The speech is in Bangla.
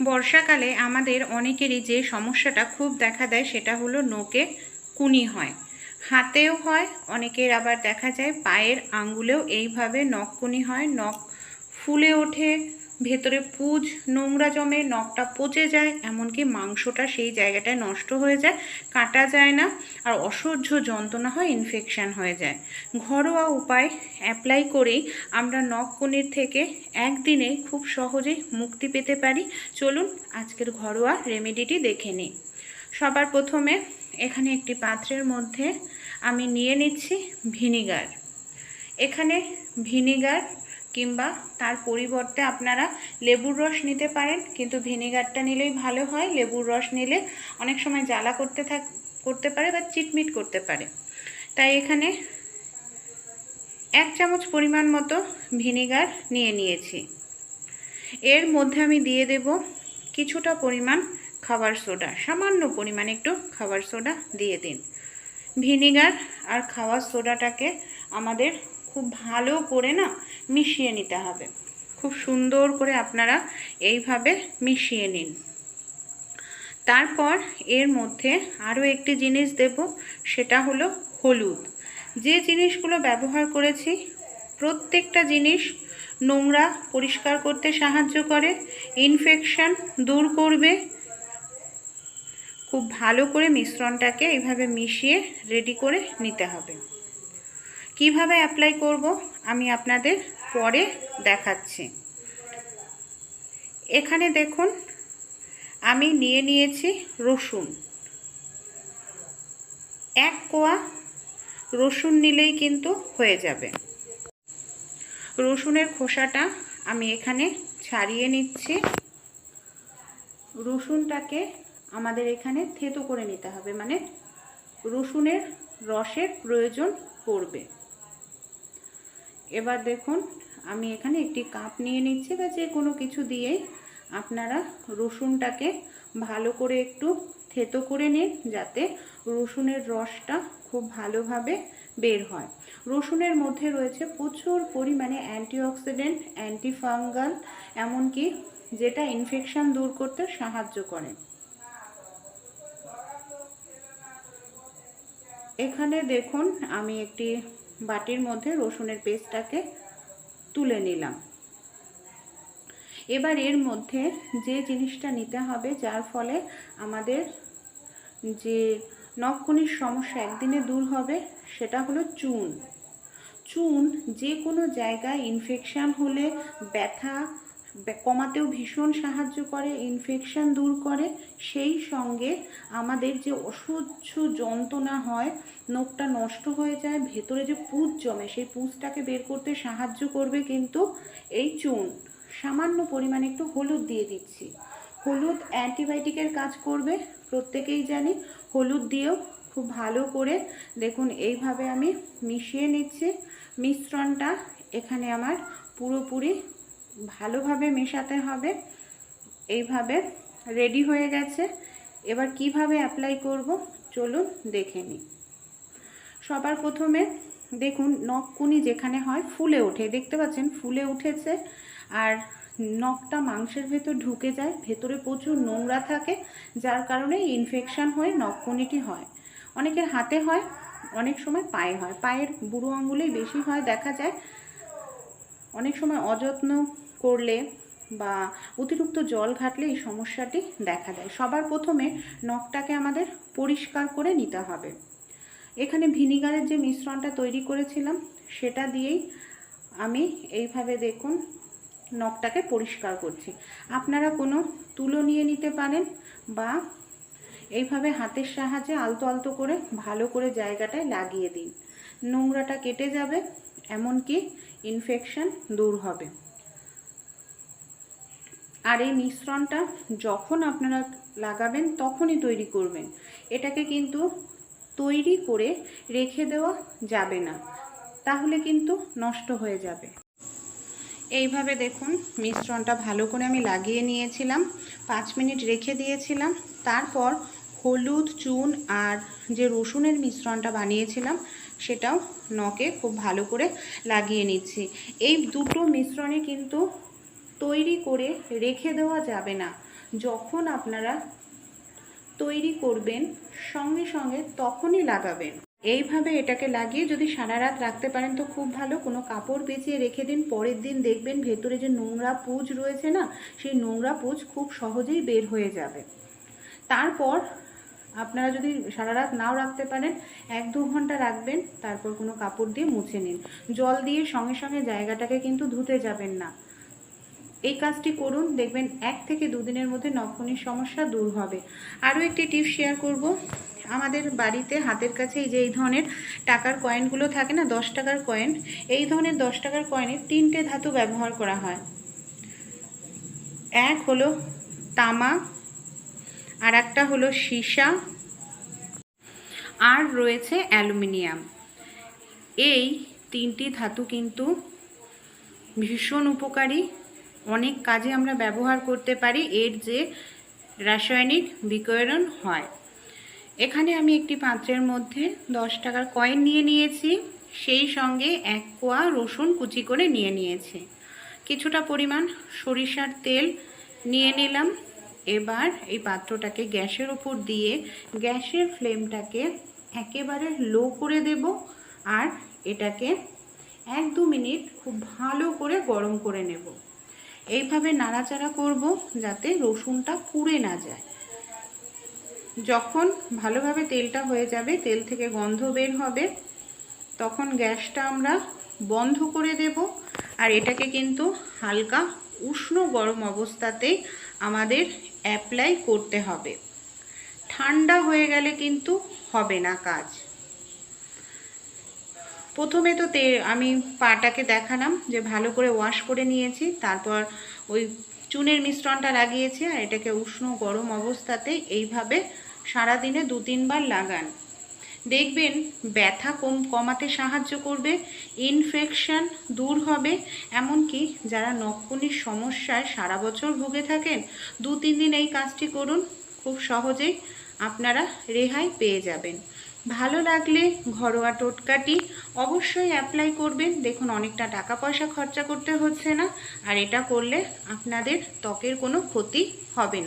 বর্ষাকালে আমাদের অনেকেরই যে সমস্যাটা খুব দেখা দেয় সেটা হলো নোকে কুনি হয়। হাতেও হয়, অনেকের আবার দেখা যায় পায়ের আঙ্গুলেও এইভাবে নখকুনি হয়, নখ ফুলে ওঠে ভেতরে পুজ, নোংরা জমে, নখটা পচে যায়, এমনকি মাংসটা সেই জায়গাটায় নষ্ট হয়ে যায়, কাটা যায় না, আর অসহ্য যন্ত্রণা হয় ইনফেকশান হয়ে যায়। ঘরোয়া উপায় অ্যাপ্লাই করেই আমরা নখকুনির থেকে একদিনে খুব সহজেই মুক্তি পেতে পারি। চলুন আজকের ঘরোয়া রেমেডিটি দেখে নিই। সবার প্রথমে এখানে একটি পাত্রের মধ্যে আমি নিয়ে নিচ্ছি ভিনিগার। এখানে ভিনিগার কিংবা তার পরিবর্তে আপনারা লেবুর রস নিতে পারেন, কিন্তু ভিনিগারটা নিলেই ভালো হয়। লেবুর রস নিলে অনেক সময় জ্বালা করতে থাক করতে পারে বা চিটমিট করতে পারে। তাই এখানে এক চামচ পরিমাণ মতো ভিনিগার নিয়ে নিয়েছি। এর মধ্যে আমি দিয়ে দেব কিছুটা পরিমাণ খাবার সোডা। সামান্য পরিমাণ একটু খাবার সোডা দিয়ে দিন। ভিনিগার আর খাওয়ার সোডাটাকে আমাদের খুব ভালো করে না মিশিয়ে নিতে হবে। খুব সুন্দর করে আপনারা এইভাবে মিশিয়ে নিন। তারপর এর মধ্যে আরও একটি জিনিস দেব, সেটা হলো হলুদ। যে জিনিসগুলো ব্যবহার করেছি, প্রত্যেকটা জিনিস নোংরা পরিষ্কার করতে সাহায্য করে ইনফেকশান দূর করবে। খুব ভালো করে মিশ্রণটাকে এইভাবে মিশিয়ে রেডি করে নিতে হবে। কীভাবে অ্যাপ্লাই করব, আমি আপনাদের পরে দেখাচ্ছি। এখানে দেখুন, আমি নিয়ে নিয়েছি রসুন। এক কোয়া রসুন নিলেই কিন্তু হয়ে যাবে। রসুনের খোসাটা আমি এখানে ছাড়িয়ে নিচ্ছি। রসুনটাকে আমাদের এখানে থেতো করে নিতে হবে মানে রসুনের রসের প্রয়োজন পড়বে। এবার দেখুন, আমি এখানে একটি কাপ নিয়ে নিচ্ছি বা যে কোনো কিছু দিয়েই আপনারা রসুনটাকে ভালো করে একটু থেতো করে নিন যাতে রসুনের রসটা খুব ভালোভাবে বের হয়। রসুনের মধ্যে রয়েছে প্রচুর পরিমাণে অ্যান্টিঅক্সিডেন্ট, অ্যান্টিফাঙ্গাল, এমনকি যেটা ইনফেকশান দূর করতে সাহায্য করে। এখানে দেখুন, আমি একটি বাটির মধ্যে রসুনের পেস্টটাকে তুলে নিলাম। এবার এর মধ্যে যে জিনিসটা নিতে হবে, যার ফলে আমাদের যে নখকুনির সমস্যা একদিনে দূর হবে, সেটা হলো চুন। চুন যে কোনো জায়গায় ইনফেকশান হলে ব্যথা কমাতেও ভীষণ সাহায্য করে ইনফেকশন দূর করে। সেই সঙ্গে আমাদের যে অসহ্য যন্ত্রণা হয়, নখটা নষ্ট হয়ে যায়, ভেতরে যে পুঁজ জমে, সেই পুঁজটাকে বের করতে সাহায্য করবে কিন্তু এই চুন। সামান্য পরিমাণে একটু হলুদ দিয়ে দিচ্ছি। হলুদ অ্যান্টিবায়োটিকের কাজ করবে, প্রত্যেকেই জানি। হলুদ দিয়েও খুব ভালো করে দেখুন, এইভাবে আমি মিশিয়ে নিচ্ছি। মিশ্রণটা এখানে আমার পুরোপুরি ভালোভাবে মেশাতে হবে। এইভাবে রেডি হয়ে গেছে। এবার কীভাবে অ্যাপ্লাই করব? চলুন দেখে নিই। সবার প্রথমে দেখুন নখকুনি যেখানে হয় ফুলে ওঠে। দেখতে পাচ্ছেন ফুলে উঠেছে আর নখটা মাংসের ভেতর ঢুকে যায়। ভেতরে প্রচুর নোংরা থাকে, যার কারণে ইনফেকশান হয়ে নখকুনিটি হয়। অনেকের হাতে হয়, অনেক সময় পায়ে হয়। পায়ের বুড়ো আঙুলেই বেশি হয়, দেখা যায়। অনেক সময় অযত্ন করলে বা অতিরিক্ত জল ঘাটলে এই সমস্যাটি দেখা দেয়। সবার প্রথমে নখটাকে আমাদের পরিষ্কার করে নিতে হবে। এখানে ভিনিগারের যে মিশ্রণটা তৈরি করেছিলাম, সেটা দিয়েই আমি এইভাবে দেখুন নখটাকে পরিষ্কার করছি। আপনারা কোনো তুলো নিয়ে নিতে পারেন বা এইভাবে হাতের সাহায্যে আলতো আলতো করে ভালো করে জায়গাটায় লাগিয়ে দিন। নোংরাটা কেটে যাবে, এমনকি ইনফেকশন দূর হবে। আর এই মিশ্রণটা যখন আপনারা লাগাবেন, তখনই তৈরি করবেন। এটাকে কিন্তু তৈরি করে রেখে দেওয়া যাবে না। তাহলে কিন্তু নষ্ট হয়ে যাবে। এইভাবে দেখুন মিশ্রণটা ভালো করে আমি লাগিয়ে নিয়েছিলাম। পাঁচ মিনিট রেখে দিয়েছিলাম। তারপর হলুদ, চুন আর যে রসুনের মিশ্রণটা বানিয়েছিলাম সেটাও নখে খুব ভালো করে লাগিয়ে নিচ্ছি। এই দুটো মিশ্রণে কিন্তু তৈরি করে রেখে দেওয়া যাবে না। যখন আপনারা তৈরি করবেন, সঙ্গে সঙ্গে তখনই লাগাবেন। এইভাবে এটাকে লাগিয়ে যদি সারা রাত রাখতে পারেন তো খুব ভালো। কোনো কাপড় পেঁচিয়ে রেখে দিন, পরের দিন দেখবেন ভেতরে যে নোংরা পুজ রয়েছে না, সেই নোংরা পুজ খুব সহজেই বের হয়ে যাবে। তারপর আপনারা যদি সারা রাত নাও রাখতে পারেন, এক দু ঘণ্টা রাখবেন, তারপর কোনো কাপড় দিয়ে মুছে নিন। জল দিয়ে সঙ্গে সঙ্গে জায়গাটাকে কিন্তু ধুতে যাবেন না। এই কাজটি করুন, দেখবেন এক থেকে দুদিনের মধ্যে নখনির সমস্যা দূর হবে। আরও একটি টিপস শেয়ার করব। আমাদের বাড়িতে হাতের কাছে এই যে এই ধরনের টাকার কয়েনগুলো থাকে না, দশ টাকার কয়েন, এই ধরনের দশ টাকার কয়েনে তিনটে ধাতু ব্যবহার করা হয়। এক হলো তামা আর একটা হলো সীসা। আর রয়েছে অ্যালুমিনিয়াম। এই তিনটি ধাতু কিন্তু ভীষণ উপকারী। অনেক কাজে আমরা ব্যবহার করতে পারি, এর যে রাসায়নিক বিকরণ হয়। এখানে আমি একটি পাত্রের মধ্যে দশ টাকার কয়েন নিয়ে নিয়েছি। সেই সঙ্গে এক কোয়া রসুন কুচি করে নিয়ে নিয়েছি। কিছুটা পরিমাণ সরিষার তেল নিয়ে নিলাম। এবার এই পাত্রটাকে গ্যাসের ওপর দিয়ে গ্যাসের ফ্লেমটাকে একেবারে লো করে দেব আর এটাকে এক দু মিনিট খুব ভালো করে গরম করে নেব। এইভাবে নাড়াচাড়া করব যাতে রসুনটা পুড়ে না যায়। যখন ভালোভাবে তেলটা হয়ে যাবে, তেল থেকে গন্ধ বের হবে, তখন গ্যাসটা আমরা বন্ধ করে দেব আর এটাকে কিন্তু হালকা উষ্ণ গরম অবস্থাতেই আমাদের অ্যাপ্লাই করতে হবে। ঠান্ডা হয়ে গেলে কিন্তু হবে না কাজ। প্রথমে তো তে, আমি পাটাকে দেখালাম যে ভালো করে ওয়াশ করে নিয়েছি, তারপর ওই চুনের মিশ্রণটা লাগিয়েছি আর এটাকে উষ্ণ গরম অবস্থাতে এইভাবে সারাদিনে দু তিনবার লাগান। দেখবেন ব্যথা কম কমাতে সাহায্য করবে ইনফেকশন দূর হবে, এমনকি যারা নখকুনির সমস্যায় সারা বছর ভুগে থাকেন, দু তিন দিন এই কাজটি করুন, খুব সহজেই আপনারা রেহাই পেয়ে যাবেন। ভালো লাগলে ঘরোয়া টোটকাটি অবশ্যই অ্যাপ্লাই করবেন। দেখুন, অনেকটা টাকা পয়সা খরচা করতে হচ্ছে না, আর এটা করলে আপনাদের ত্বকের কোনো ক্ষতি হবে না।